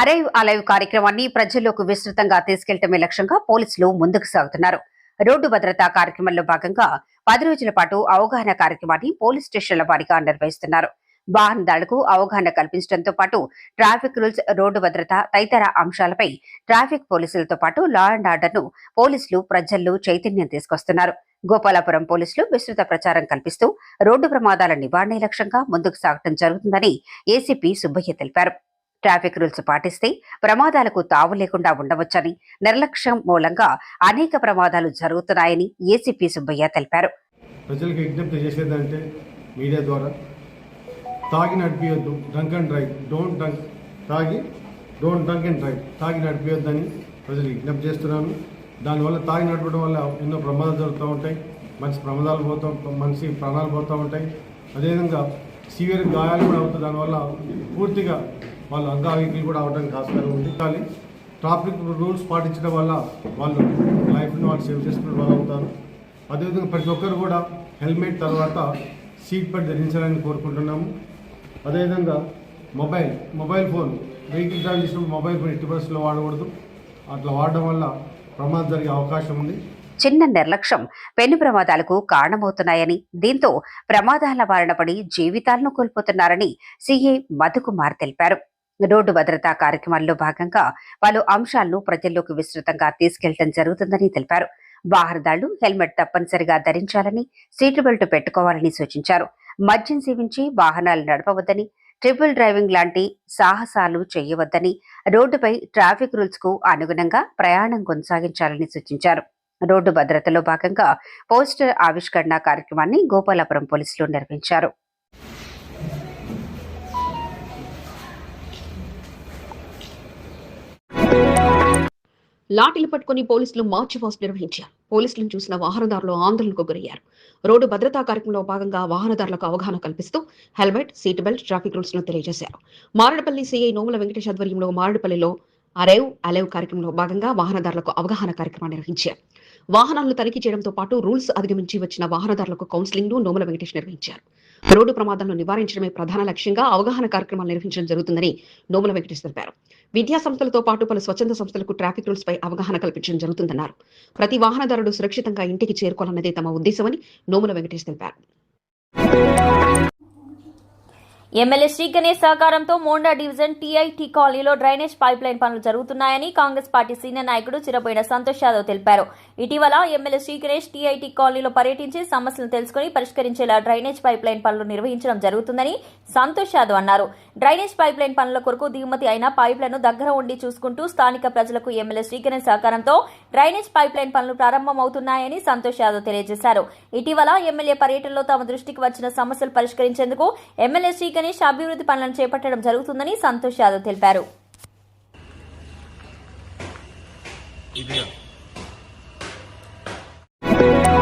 అరైవ్ అలైవ్ కార్యక్రమాన్ని ప్రజల్లోకి విస్తృతంగా తీసుకెళ్ళటమే లక్ష్యంగా పోలీసులు ముందుకు సాగుతున్నారు. రోడ్డు భద్రతా కార్యక్రమంలో భాగంగా పది రోజుల పాటు అవగాహన కార్యక్రమాన్ని పోలీస్ స్టేషన్ల వారిగా నిర్వహిస్తున్నారు. వాహనదారులకు అవగాహన కల్పించడంతో పాటు ట్రాఫిక్ రూల్స్ రోడ్డు భద్రత తదితర అంశాలపై ట్రాఫిక్ పోలీసులతో పాటు లా అండ్ ఆర్డర్ను పోలీసులు ప్రజల్లో చైతన్యం తీసుకొస్తున్నారు. గోపాలపురం పోలీసులు విస్తృత ప్రచారం కల్పిస్తూ రోడ్డు ప్రమాదాల నివారణ లక్ష్యంగా ముందుకు సాగటం జరుగుతుందని ఏసీపీ సుబ్బయ్య తెలిపారు. ట్రాఫిక్ రూల్స్ పాటిస్తే ప్రమాదాలకు తావు లేకుండా ఉండవచ్చని నిర్లక్ష్యం మూలంగా అనేక ప్రమాదాలు జరుగుతున్నాయని ఏసీపీ సుబ్బయ్య తెలిపారు. ప్రజలకు విజ్ఞప్తి చేసేదంటే మీడియా ద్వారా తాగి నడిపియొద్దు. Drunk and drive. Don't drunk. తాగి డోంట్ డ్రంక్ అండ్ డ్రైవ్. తాగి నడిపియొద్దని ప్రజలు విజ్ఞప్తి చేస్తున్నాను దానివల్ల తాగి నడపడం వల్ల ఎన్నో ప్రమాదాలు జరుగుతూ ఉంటాయి. మనిషి ప్రమాదాలు పోతూ మనిషి ప్రాణాలు పోతూ ఉంటాయి. అదేవిధంగా సివియర్ గాయాలు కూడా అవుతాయి. దానివల్ల పూర్తిగా వాళ్ళు అంగావికలు కూడా అవడానికి ఆస్కారం ఉంది కానీ ట్రాఫిక్ రూల్స్ పాటించడం వల్ల వాళ్ళు లైఫ్ని వాళ్ళు సేవ్ చేసుకునే వాళ్ళు అవుతారు. అదేవిధంగా ప్రతి ఒక్కరు కూడా హెల్మెట్ తర్వాత సీట్ బెల్ట్ ధరించాలని కోరుకుంటున్నాము. అదేవిధంగా mobile mobile phone vehicle drive చేసినప్పుడు మొబైల్ ఫోన్ ఎట్టి బస్సులో వాడకూడదు. అట్లా వాడడం వల్ల ప్రమాదం జరిగే అవకాశం ఉంది. చిన్న నిర్లక్ష్యం పెను ప్రమాదాలకు కారణమవుతున్నాయని దీంతో ప్రమాదాల బారిన పడి జీవితాలను కోల్పోతున్నారని సీఏ మధుకుమార్ తెలిపారు. రోడ్డు భద్రతా కార్యక్రమాల్లో భాగంగా పలు అంశాలను ప్రజల్లోకి విస్తృతంగా తీసుకెళ్ళడం జరుగుతుందని తెలిపారు. వాహనదారులు హెల్మెట్ తప్పనిసరిగా ధరించాలని సీటు బెల్ట్ పెట్టుకోవాలని సూచించారు. మద్యం సేవించి వాహనాలు నడపవద్దని ట్రిపుల్ డ్రైవింగ్ లాంటి సాహసాలు చేయవద్దని రోడ్డుపై ట్రాఫిక్ రూల్స్కు అనుగుణంగా ప్రయాణం కొనసాగించాలని సూచించారు. రోడ్డు భద్రతలో భాగంగా పోస్టర్ ఆవిష్కరణ కార్యక్రమాన్ని గోపాలపురం పోలీసులు నిర్వహించారు. లాఠీలు పట్టుకుని పోలీసులు మార్చి పాస్ట్ నిర్వహించారు. పోలీసులను చూసిన వాహనదారులు ఆందోళనకు గురయ్యారు. రోడ్డు భద్రతా కార్యక్రమంలో భాగంగా వాహనదారులకు అవగాహన కల్పిస్తూ హెల్మెట్ సీట్ బెల్ట్ ట్రాఫిక్ రూల్స్ను తెలియజేశారు. మారడపల్లి సీఐ నోముల వెంకటేష్ ఆధ్వర్యంలో మారడపల్లిలో అరేవ్ అలేవ్ కార్యక్రమంలో భాగంగా వాహనదారులకు అవగాహన కార్యక్రమాన్ని నిర్వహించారు. వాహనాలను తనిఖీ చేయడంతో పాటు రూల్స్ అధిగమించి వచ్చిన వాహనదారులకు కౌన్సిలింగ్ను నోముల వెంకటేష్ నిర్వహించారు. రోడ్డు ప్రమాదాలను నివారించడమే ప్రధాన లక్ష్యంగా అవగాహన కార్యక్రమాలు నిర్వహించడం జరుగుతుందని నోముల వెంకటేష్ తెలిపారు. విద్యా సంస్థలతో పాటు పలు స్వచ్ఛంద సంస్థలకు ట్రాఫిక్ రూల్స్ పై అవగాహన కల్పించడం జరుగుతుందన్నారు. ప్రతి వాహనదారుడు సురక్షితంగా ఇంటికి చేరుకోవాలన్నదే తమ ఉద్దేశమని నోముల వెంకటేష్ తెలిపారు. ఎమ్మెల్యే శ్రీ గణేష్ సహకారంతో మోండా డివిజన్ టీఐటీ కాలనీలో డ్రైనేజ్ పైప్ లైన్ పనులు జరుగుతున్నాయని కాంగ్రెస్ పార్టీ సీనియర్ నాయకుడు చిరపోయిన సంతోష్ యాదవ్ తెలిపారు. ఇటీవల ఎమ్మెల్యే శ్రీ గణేష్ టీఐటీ కాలనీలో పర్యటించి సమస్యలను తెలుసుకుని పరిష్కరించేలా డ్రైనేజ్ పైప్ లైన్ పనులు నిర్వహించడం జరుగుతుందని సంతోష్ యాదవ్ అన్నారు. డ్రైనేజ్ పైప్ లైన్ పనుల కొరకు దిగుమతి అయిన పైప్లను దగ్గర ఉండి చూసుకుంటూ స్థానిక ప్రజలకు ఎమ్మెల్యే శ్రీకరణ్ సహకారంతో డ్రైనేజ్ పైప్ లైన్ పనులు ప్రారంభమవుతున్నాయని సంతోష్ యాదవ్ తెలియజేశారు. ఇటీవల ఎమ్మెల్యే పర్యటనలో తమ దృష్టికి వచ్చిన సమస్యలు పరిష్కరించేందుకు ఎమ్మెల్యే శ్రీగణేష్ అభివృద్ధి పనులను చేపట్టడం జరుగుతుందని సంతోష్ యాదవ్ తెలిపారు. కంటోన్మెంట్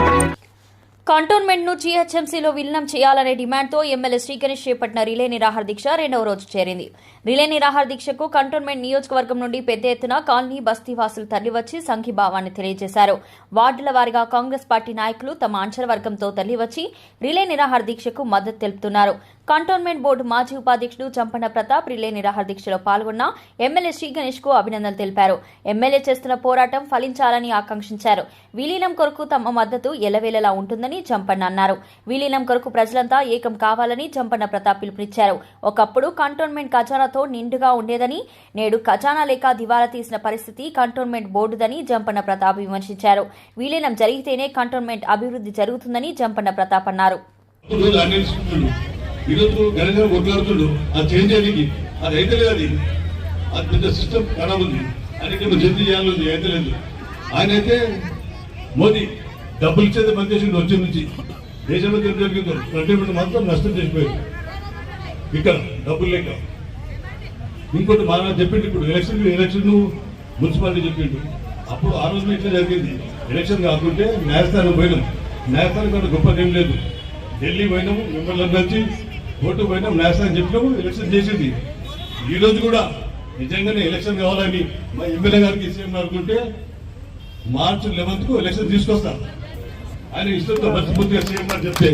ను జీహెచ్ఎంసీలో విలీనం చేయాలనే డిమాండ్తో ఎమ్మెల్యే శ్రీగణేష్ చేపట్టిన రిలే నిరాహార దీక్ష రెండవ రోజు చేరింది. రిలే నిరాహార దీక్షకు కంటోన్మెంట్ నియోజకవర్గం నుండి పెద్ద ఎత్తున కాలనీ బస్తీవాసులు తరలివచ్చి సంఘీభావాన్ని తెలియజేశారు. వార్డుల వారిగా కాంగ్రెస్ పార్టీ నాయకులు తమ అంచల వర్గంతో తరలివచ్చి రిలే నిరాహార దీక్షకు మద్దతు తెలుపుతున్నారు. కంటోన్మెంట్ బోర్డు మాజీ ఉపాధ్యక్షుడు చంపన్న ప్రతాప్ రిలే నిరాహార దీక్షలో పాల్గొన్న ఎమ్మెల్యే శ్రీ గణేష్కు అభినందనలు తెలిపారు. ఎమ్మెల్యే చేస్తున్న పోరాటం ఫలించాలని ఆకాంక్షించారు. విలీనం కొరకు తమ మద్దతు ఎలవేలలా ఉంటుందని చంపన్న అన్నారు. విలీనం కొరకు ప్రజలంతా ఏకం కావాలని చంపన్న ప్రతాప్ పిలుపునిచ్చారు. ఒకప్పుడు కంటోన్మెంట్ ఖజానాతో నిండుగా ఉండేదని నేడు ఖజానా లేక దివాలా తీసిన పరిస్థితి కంటోన్మెంట్ బోర్డుదని జంపన్న ప్రతాప్ విమర్శించారు. విలీనం జరిగితేనే కంటోన్మెంట్ అభివృద్ధి జరుగుతుందని జంపన్న ప్రతాప్ అన్నారు. ఆయన అయితే మోదీ డబ్బులు ఇచ్చేది పని చేసిండు వచ్చి నుంచి. దేశంలో ఏం జరిగిందో కంటైన్మెంట్ మాత్రం నష్టం చేసిపోయారు ఇక్కడ డబ్బులు లేక. ఇంకోటి మన చెప్పిండు ఇప్పుడు ఎలక్షన్ ఎలక్షన్ మున్సిపాలిటీ చెప్పిండు. అప్పుడు ఆ రోజున ఇట్లా జరిగింది. ఎలక్షన్ కాకుంటే న్యాయస్థానం పోయినాం. న్యాయస్థానం కంటే గొప్ప ఏం లేదు. ఢిల్లీ పోయినాము మిమ్మల్ని వచ్చి ఓటు పోయినాం న్యాయస్థానం చెప్పినాము ఎలక్షన్ చేసింది. ఈ రోజు కూడా నిజంగానే ఎలక్షన్ కావాలని మా ఎమ్మెల్యే గారికి సీఎం అనుకుంటే మార్చి లెవెన్త్కు ఎలక్షన్ తీసుకొస్తాం ఆయన ఇష్టంతో మనస్ఫూర్తిగా సీఎం గారు చెప్తే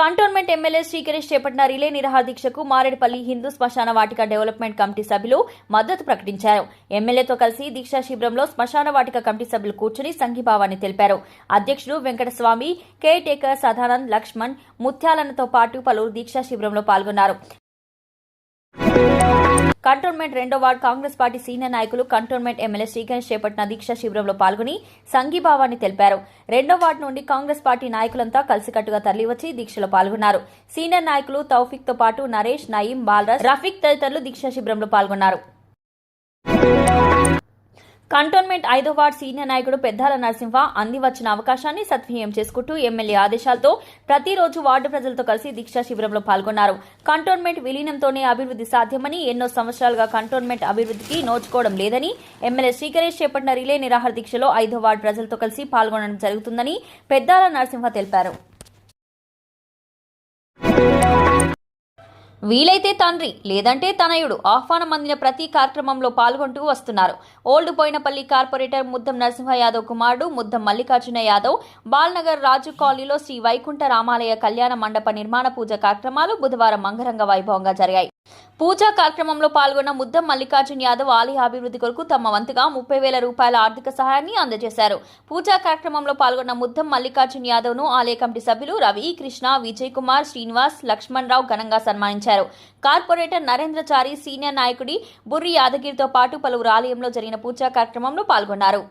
కంటోన్మెంట్ ఎమ్మెల్యే శ్రీకరేష్ చేపట్టిన రిలే నిరాహార దీక్షకు మారేడుపల్లి హిందూ శ్మశాన వాటిక డెవలప్మెంట్ కమిటీ సభ్యులు మద్దతు ప్రకటించారు. ఎమ్మెల్యేతో కలిసి దీక్షా శిబిరంలో శ్మశాన వాటిక కమిటీ సభ్యులు కూర్చుని సంఘీభావాన్ని తెలిపారు. అధ్యక్షుడు వెంకటస్వామి కేర్ టేకర్ సదానంద్ లక్ష్మణ్ ముత్యాలన్నతో పాటు పలువురు దీక్షా శిబిరంలో పాల్గొన్నారు. కంటోన్మెంట్ రెండో వార్డు కాంగ్రెస్ పార్టీ సీనియర్ నాయకులు కంటోన్మెంట్ ఎమ్మెల్యే శ్రీగణేష్ చేపట్టిన దీక్షా శిబిరంలో పాల్గొని సంఘీభావాన్ని తెలిపారు. రెండో వార్డు నుండి కాంగ్రెస్ పార్టీ నాయకులంతా కలిసికట్టుగా తరలివచ్చి దీక్షలో పాల్గొన్నారు. సీనియర్ నాయకులు తౌఫిక్తో పాటు నరేష్ నయీం బాలరాజ్ రఫీక్ తదితరులు దీక్షా శిబిరంలో పాల్గొన్నారు. కంటోన్మెంట్ ఐదో వార్డు సీనియర్ నాయకుడు పెద్దాల నరసింహ అంది వచ్చిన అవకాశాన్ని సద్వినియోగం చేసుకుంటూ ఎమ్మెల్యే ఆదేశాలతో ప్రతిరోజు వార్డు ప్రజలతో కలిసి దీక్షా శిబిరంలో పాల్గొన్నారు. కంటోన్మెంట్ విలీనంతోనే అభివృద్ధి సాధ్యమని ఎన్నో సంవత్సరాలుగా కంటోన్మెంట్ అభివృద్ధికి నోచుకోవడం లేదని ఎమ్మెల్యే శ్రీకరేష్ చేపట్టిన రిలే నిరాహార దీక్షలో ఐదో వార్డు ప్రజలతో కలిసి పాల్గొనడం జరుగుతుందని పెద్దాల నరసింహ తెలిపారు. వీలైతే తండ్రి లేదంటే తనయుడు ఆహ్వానం అందిన ప్రతి కార్యక్రమంలో పాల్గొంటూ వస్తున్నారు. ఓల్డ్ పోయినపల్లి కార్పొరేటర్ ముద్దం నరసింహ యాదవ్ కుమారుడు ముద్దం మల్లికార్జున యాదవ్ బాల్నగర్ రాజు కాలనీలో శ్రీ వైకుంఠ రామాలయ కళ్యాణ మండప నిర్మాణ పూజ కార్యక్రమాలు బుధవారం అంగరంగ వైభవంగా జరిగాయి. పూజా కార్యక్రమంలో పాల్గొన్న ముద్దం మల్లికార్జున యాదవ్ ఆలయ అభివృద్ధి కొరకు తమ వంతుగా ముప్పై వేల రూపాయల ఆర్థిక సహాయాన్ని అందజేశారు. పూజా కార్యక్రమంలో పాల్గొన్న ముద్దం మల్లికార్జున యాదవ్ను ఆలయ కమిటీ సభ్యులు రవి కృష్ణ విజయ్ కుమార్ శ్రీనివాస్ లక్ష్మణ్ రావు ఘనంగా సన్మానించారు. కార్పొరేటర్ నరేంద్రచారి సీనియర్ నాయకుడి బుర్రి యాదగిరితో పాటు పలువురు ఆలయంలో జరిగిన పూజా కార్యక్రమంలో పాల్గొన్నారు.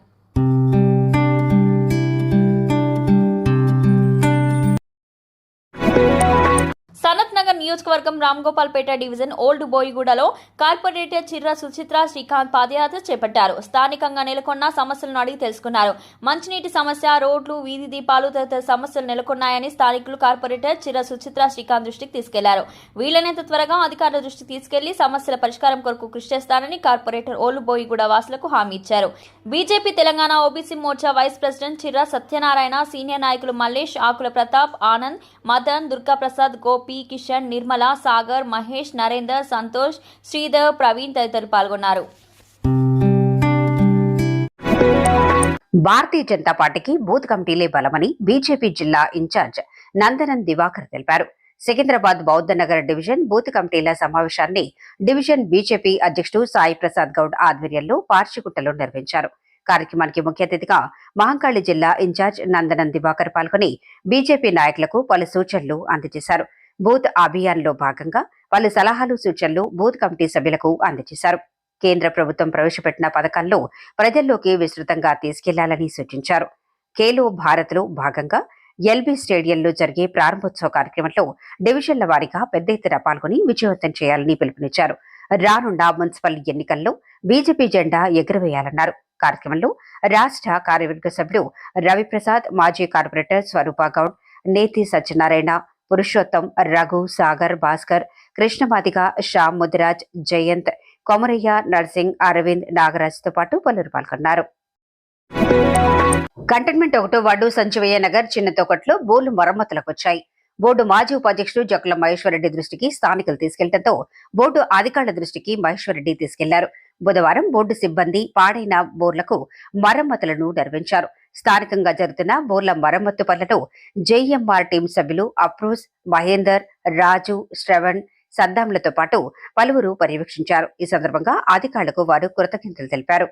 నియోజకవర్గం రామ్గోపాల్పేట డివిజన్ ఓల్డ్ బోయిగూడలో కార్పొరేటర్ చిర్ర సుచిత్ర శ్రీకాంత్ పాదయాత్ర చేపట్టారు. స్థానికంగా నెలకొన్న సమస్యలను అడిగి తెలుసుకున్నారు. మంచినీటి సమస్య రోడ్లు వీధి దీపాలు తదితర సమస్యలు నెలకొన్నాయని స్థానికులు కార్పొరేటర్ చిర్ర సుచిత్ర శ్రీకాంత్ దృష్టికి తీసుకెళ్ళారు. వీలైనంత త్వరగా అధికారుల దృష్టికి తీసుకెళ్ళి సమస్యల పరిష్కారం కొరకు కృషి చేస్తానని కార్పొరేటర్ ఓల్డ్ బోయిగూడ వాసులకు హామీ ఇచ్చారు. BJP Telangana OBC Morcha vice president Chirra Satyanarayana senior నాయకులు మల్లేష్ ఆకుల ప్రతాప్ ఆనంద్ మదన్ దుర్గాప్రసాద్ గోపి కిషన్ నిర్మల సాగర్ మహేష్ నరేందర్ సంతోష్ శ్రీధర్ ప్రవీణ్ తదితరులు పాల్గొన్నారు. భారతీయ జనతా పార్టీకి బూత్ కమిటీలే బలమని బీజేపీ జిల్లా ఇన్ఛార్జ్ నందనం దివాకర్ తెలిపారు. సికింద్రాబాద్ బౌద్ధ నగర్ డివిజన్ బూత్ కమిటీల సమావేశాన్ని డివిజన్ బీజేపీ అధ్యక్షుడు సాయి ప్రసాద్ గౌడ్ ఆధ్వర్యంలో పార్చిగుట్టలో నిర్వహించారు. కార్యక్రమానికి ముఖ్య అతిథిగా మహంకాళి జిల్లా ఇన్ఛార్జ్ నందనం దివాకర్ పాల్గొని బీజేపీ నాయకులకు పలు సూచనలు అందజేశారు. బూత్ అభియాన్లో భాగంగా పలు సలహాలు సూచనలు బూత్ కమిటీ సభ్యులకు అందజేశారు. కేంద్ర ప్రభుత్వం ప్రవేశపెట్టిన పథకాల్లో ప్రజల్లోకి విస్తృతంగా తీసుకెళ్ళాలని సూచించారు. ఖేలో భారత్లో భాగంగా ఎల్బీ స్టేడియంలో జరిగే ప్రారంభోత్సవ కార్యక్రమంలో డివిజన్ల వారీగా పెద్ద ఎత్తున పాల్గొని విజయవంతం చేయాలని పిలుపునిచ్చారు. రానున్న మున్సిపల్ ఎన్నికల్లో బీజేపీ జెండా ఎగురవేయాలన్నారు. కార్యక్రమంలో రాష్ట్ర కార్యవర్గ సభ్యులు రవిప్రసాద్ మాజీ కార్పొరేటర్ స్వరూప గౌడ్ నేతి సత్యనారాయణ పురుషోత్తం రఘు సాగర్ భాస్కర్ కృష్ణమాదిక శ్యామ్ ముదిరాజ్ జయంత్ కొమరయ్య నర్సింగ్ అరవింద్ నాగరాజ్తో పాటు పలువురు పాల్గొన్నారు. కంటైన్మెంట్ ఒకటో వార్డు సంచివయ్య నగర్ చిన్న తోకట్లో బోర్లు మరమ్మతులకు వచ్చాయి బోర్డు మాజీ ఉపాధ్యక్షుడు జక్కుల మహేశ్వరరెడ్డి దృష్టికి స్థానికులు తీసుకెళ్ళడంతో బోర్డు అధికారుల దృష్టికి మహేశ్వరరెడ్డి తీసుకెళ్ళారు. బుధవారం బోర్డు సిబ్బంది పాడైన బోర్లకు మరమ్మతులను నిర్వహించారు. స్థానికంగా జరుగుతున్న బోర్ల మరమ్మత్తు పనులను జేఎంఆర్ టీం సభ్యులు అప్రోజ్ మహేందర్ రాజు శ్రవణ్ సద్దాంలతో పాటు పలువురు పర్యవేక్షించారు. ఈ సందర్భంగా అధికారులకు వారు కృతజ్ఞతలు తెలిపారు.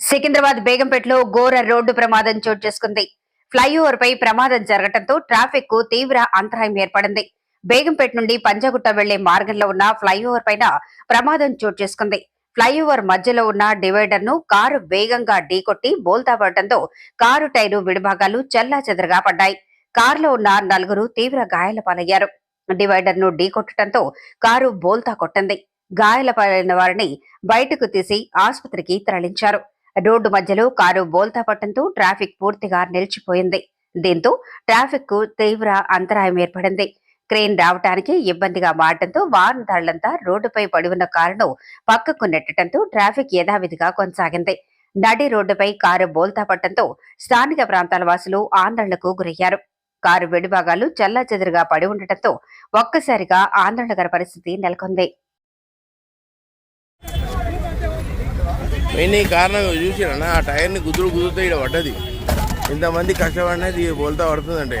సికింద్రాబాద్ బేగంపేటలో ఘోర రోడ్డు ప్రమాదం చోటు చేసుకుంది. ఫ్లైఓవర్ పై ప్రమాదం జరగడంతో ట్రాఫిక్కు తీవ్ర అంతరాయం ఏర్పడింది. బేగంపేట నుండి పంజాగుట్ట వెళ్ళే మార్గంలో ఉన్న ఫ్లైఓవర్ పైన ప్రమాదం చోటు చేసుకుంది. ఫ్లైఓవర్ మధ్యలో ఉన్న డివైడర్ను కారు వేగంగా ఢీకొట్టి బోల్తా పడటంతో కారు టైరు విడిభాగాలు చెల్లా చెదరగా పడ్డాయి. కారులో ఉన్న నలుగురు తీవ్ర గాయాల పాలయ్యారు. డివైడర్ను ఢీకొట్టడంతో కారు బోల్తా కొట్టింది. గాయాల పాలైన వారిని బయటకు తీసి ఆసుపత్రికి తరలించారు. రోడ్డు మధ్యలో కారు బోల్తా పట్టడంతో ట్రాఫిక్ పూర్తిగా నిలిచిపోయింది. దీంతో ట్రాఫిక్కు తీవ్ర అంతరాయం ఏర్పడింది. క్రేన్ రావటానికి ఇబ్బందిగా మారడంతో వాహనదారులంతా రోడ్డుపై పడి ఉన్న కారును పక్కకు నెట్టడంతో ట్రాఫిక్ యథావిధిగా కొనసాగింది. నడి రోడ్డుపై కారు బోల్తా పట్టడంతో స్థానిక ప్రాంతాల వాసులు ఆందోళనకు గురయ్యారు. కారు వెడిభాగాలు చల్లా చెదురుగా పడి ఉండటంతో ఒక్కసారిగా ఆందోళనకర పరిస్థితి నెలకొంది. మెయిన్ కారణం చూసినా ఆ టైర్ని గుద్దుడు గుద్దుతో ఇక్కడ పడ్డది. ఇంతమంది కష్టపడినది బోల్తా పడుతుందంటే